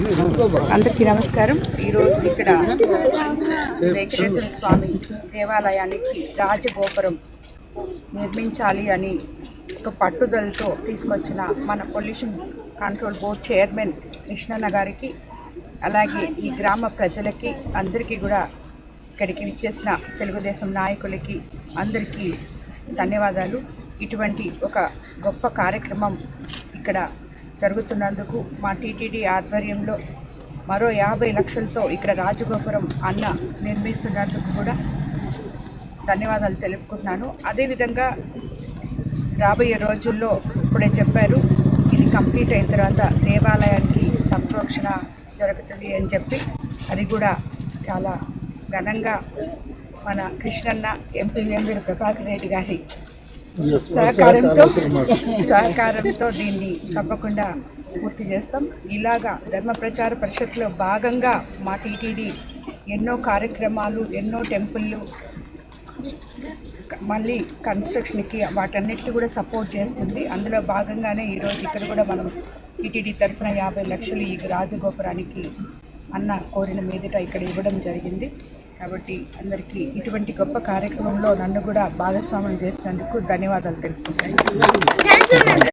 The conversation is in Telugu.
అందరికీ నమస్కారం. ఈరోజు ఇక్కడ వెంకటేశ్వర స్వామి దేవాలయానికి రాజగోపురం నిర్మించాలి అని ఒక పట్టుదలతో తీసుకొచ్చిన మన పొల్యూషన్ కంట్రోల్ బోర్డ్ చైర్మన్ కృష్ణన్న గారికి అలాగే ఈ గ్రామ ప్రజలకి అందరికీ కూడా ఇక్కడికి విచ్చేసిన తెలుగుదేశం నాయకులకి అందరికీ ధన్యవాదాలు. ఇటువంటి ఒక గొప్ప కార్యక్రమం ఇక్కడ జరుగుతున్నందుకు మా టీటీడీ ఆధ్వర్యంలో మరో యాభై లక్షలతో ఇక్కడ రాజగోపురం అన్న నిర్మిస్తున్నందుకు కూడా ధన్యవాదాలు తెలుపుకుంటున్నాను. అదేవిధంగా రాబోయే రోజుల్లో ఇప్పుడే చెప్పారు ఇది కంప్లీట్ అయిన తర్వాత దేవాలయానికి సంప్రోక్షణ జరుగుతుంది అని చెప్పి అది కూడా చాలా ఘనంగా మన కృష్ణన్న ఎంపీ ఎంపీ ప్రభాకర్ రెడ్డి గారి సహకారంతో సహకారంతో దీన్ని తప్పకుండా పూర్తి చేస్తాం. ఇలాగా ధర్మ ప్రచార పరిషత్లో భాగంగా మా టీటీడీ ఎన్నో కార్యక్రమాలు ఎన్నో టెంపుళ్ళు మళ్ళీ కన్స్ట్రక్షన్కి వాటన్నిటికీ కూడా సపోర్ట్ చేస్తుంది. అందులో భాగంగానే ఈరోజు ఇక్కడ కూడా మనం టీటీడీ తరఫున యాభై లక్షలు ఈ రాజగోపురానికి అన్న కోరిన మీదట ఇక్కడ ఇవ్వడం జరిగింది. కాబట్టి అందరికీ ఇటువంటి గొప్ప కార్యక్రమంలో నన్ను కూడా భాగస్వామ్యం చేసినందుకు ధన్యవాదాలు తెలుపుకుంటాను